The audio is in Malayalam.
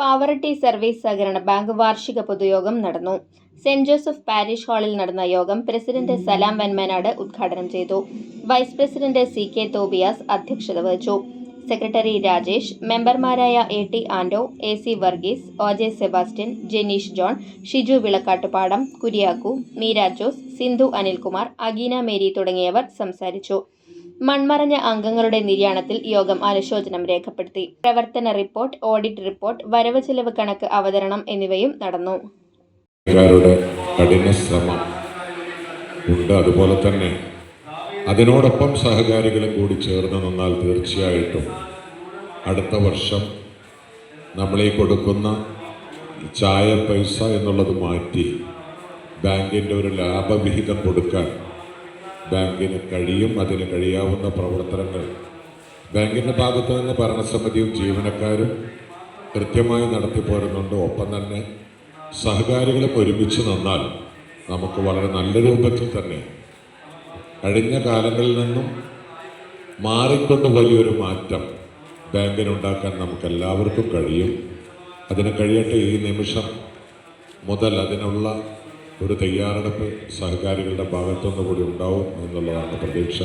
പാവറട്ടി സർവീസ് സഹകരണ ബാങ്ക് വാർഷിക പൊതുയോഗം നടന്നു. സെന്റ് ജോസഫ് പാരിഷ് ഹാളിൽ നടന്ന യോഗം പ്രസിഡന്റ് സലാം വെന്മനാട് ഉദ്ഘാടനം ചെയ്തു. Vice president C K Tobias അധ്യക്ഷത വഹിച്ചു. സെക്രട്ടറി രാജേഷ് മെമ്പർമാരായ A T Ando A C Varghese O J Sebastian Jeneesh John Shiju Vilakkattupadam Kuriakku Meera Jose Sindhu Anilkumar Ageena Mary തുടങ്ങിയവർ സംസാരിച്ചു. മൺമറഞ്ഞ അംഗങ്ങളുടെ നിര്യാണത്തിൽ യോഗം അനുശോചനം രേഖപ്പെടുത്തി. പ്രവർത്തന റിപ്പോർട്ട് ഓഡിറ്റ് റിപ്പോർട്ട് വരവ് ചെലവ് കണക്ക് അവതരണം എന്നിവയും നടന്നു. കഠിന ശ്രമം ഉണ്ട്. അതുപോലെ തന്നെ അതിനോടൊപ്പം സഹകാരികളും കൂടി ചേർന്ന് നിന്നാൽ തീർച്ചയായിട്ടും അടുത്ത വർഷം നമ്മളീ കൊടുക്കുന്ന ചായ പൈസ എന്നുള്ളത് മാറ്റി ബാങ്കിന്റെ ഒരു ലാഭവിഹിതം കൊടുക്കാൻ ബാങ്കിന് കഴിയും അതിന് കഴിയാവുന്ന പ്രവർത്തനങ്ങൾ. ബാങ്കിന്റെ ഭാഗത്തു നിന്ന് ഭരണസമിതിയും ജീവനക്കാരും കൃത്യമായി നടത്തിപ്പോരുന്നുണ്ട്. ഒപ്പം തന്നെ സഹകാരികളും ഒരുമിച്ച് നിന്നാൽ നമുക്ക് വളരെ നല്ല രൂപത്തിൽ തന്നെ കഴിഞ്ഞ കാലങ്ങളിൽ നിന്നും മാറിക്കൊണ്ട് വലിയൊരു മാറ്റം ബാങ്കിനുണ്ടാക്കാൻ നമുക്ക് എല്ലാവർക്കും കഴിയും. അതിന് കഴിയട്ടെ ഈ നിമിഷം മുതൽ അതിനുള്ള ഒരു തയ്യാറെടുപ്പ് സഹകാരികളുടെ ഭാഗത്തുനിന്ന് കൂടി ഉണ്ടാവും എന്നുള്ളതാണ് പ്രതീക്ഷ.